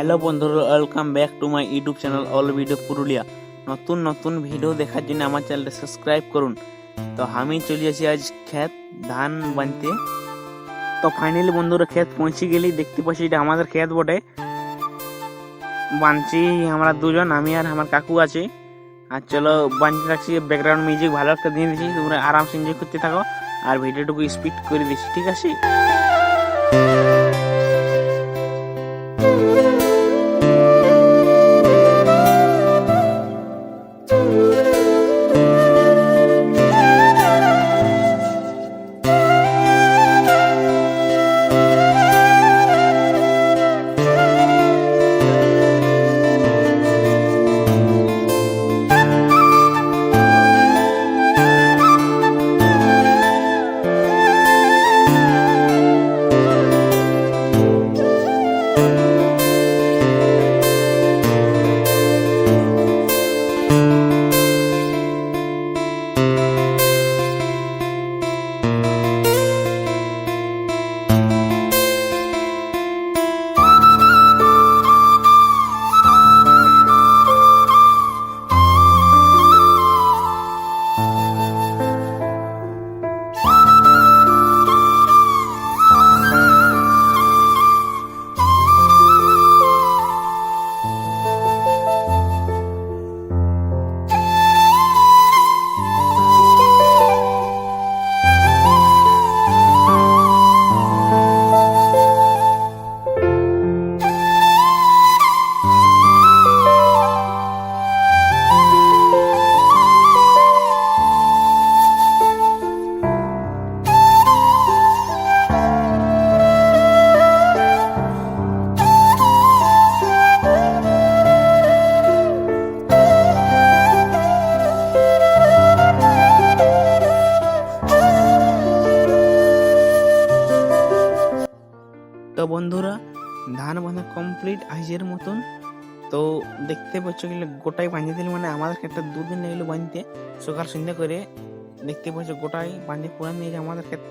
Hello বন্ধুরা welcome back to my YouTube channel all video Purulia নতুন নতুন video দেখার জন্য আমার চ্যানেলটা সাবস্ক্রাইব করুন। তো আমি চলে আসি আজ ক্ষেত ধান বানতে। তো ফাইনালি বন্ধুরা, ক্ষেত পৌঁছে গেলি দেখতে পাচ্ছি এটা আমাদের ক্ষেত বটে। বানছি আমরা দুজন, আমি আর আমার কাকু আছে। আর চলো বানতে রাখছি ব্যাকগ্রাউন্ড মিউজিক ভালো একটা দিয়ে দিচ্ছি, তোমরা আরামসে এনজয় করতে থাকো। আর ভিডিওটুকু স্পিড করে দিচ্ছি, ঠিক আছে? তো বন্ধুরা, ধান বাঁধা কমপ্লিট আজের মতন। তো দেখতে পাচ্ছ গেলে গোটাই বাঁধে দিল মানে আমাদের ক্ষেত্রে দুদিন লাগল বাঁধতে। সকাল সন্ধ্যা করে দেখতে পাচ্ছ গোটাই বাঁধে পুরান নিয়ে আমাদের ক্ষেত।